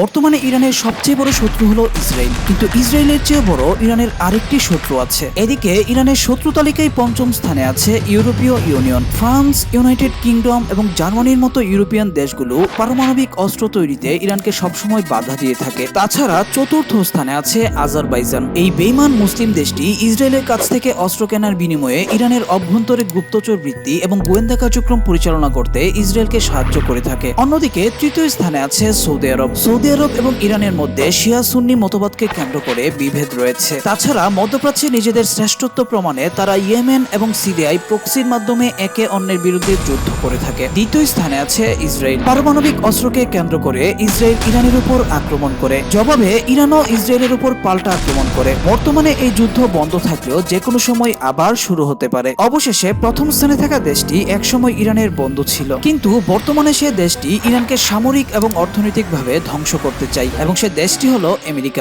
বর্তমানে ইরানের সবচেয়ে বড় শত্রু হলো ইসরায়েল। কিন্তু ইসরায়েলের চেয়ে বড় ইরানের আরেকটি শত্রু আছে। এদিকে ইরানের শত্রু তালিকায় পঞ্চম স্থানে আছে ইউরোপীয় ইউনিয়ন। ফ্রান্স, ইউনাইটেড কিংডম এবং জার্মানির মতো ইউরোপিয়ান দেশগুলো পারমাণবিক অস্ত্র তৈরিতে ইরানকে সবসময় বাধা দিয়ে থাকে। তাছাড়া চতুর্থ স্থানে আছে আজারবাইজান। এই বেইমান মুসলিম দেশটি ইসরায়েলের কাছ থেকে অস্ত্র কেনার বিনিময়ে ইরানের অভ্যন্তরে গুপ্তচর বৃত্তি এবং গোয়েন্দা কার্যক্রম পরিচালনা করতে ইসরায়েলকে সাহায্য করে থাকে। অন্যদিকে তৃতীয় স্থানে আছে সৌদি আরব। সৌদি আরব এবং ইরানের মধ্যে শিয়া সুন্নি মতবাদকে কেন্দ্র করে বিভেদ রয়েছে। তাছাড়া মধ্যপ্রাচ্যে নিজেদের শ্রেষ্ঠত্ব প্রমাণে তারা ইয়েমেন এবং সিরিয়ায় প্রক্সির মাধ্যমে একে অন্যের বিরুদ্ধে যুদ্ধ করে থাকে। দ্বিতীয় স্থানে আছে ইসরায়েল। পারমাণবিক অস্ত্রকে কেন্দ্র করে ইসরায়েল ইরানের উপর আক্রমণ করে। জবাবে ইরানও ইসরায়েলের উপর পাল্টা আক্রমণ করে। বর্তমানে এই যুদ্ধ বন্ধ থাকলেও যে কোনো সময় আবার শুরু হতে পারে। অবশেষে প্রথম স্থানে থাকা দেশটি একসময় ইরানের বন্ধু ছিল। কিন্তু বর্তমানে সে দেশটি ইরানকে সামরিক এবং অর্থনৈতিকভাবে ধ্বংস করতে চাই। এবং সে দেশটি হলো আমেরিকা।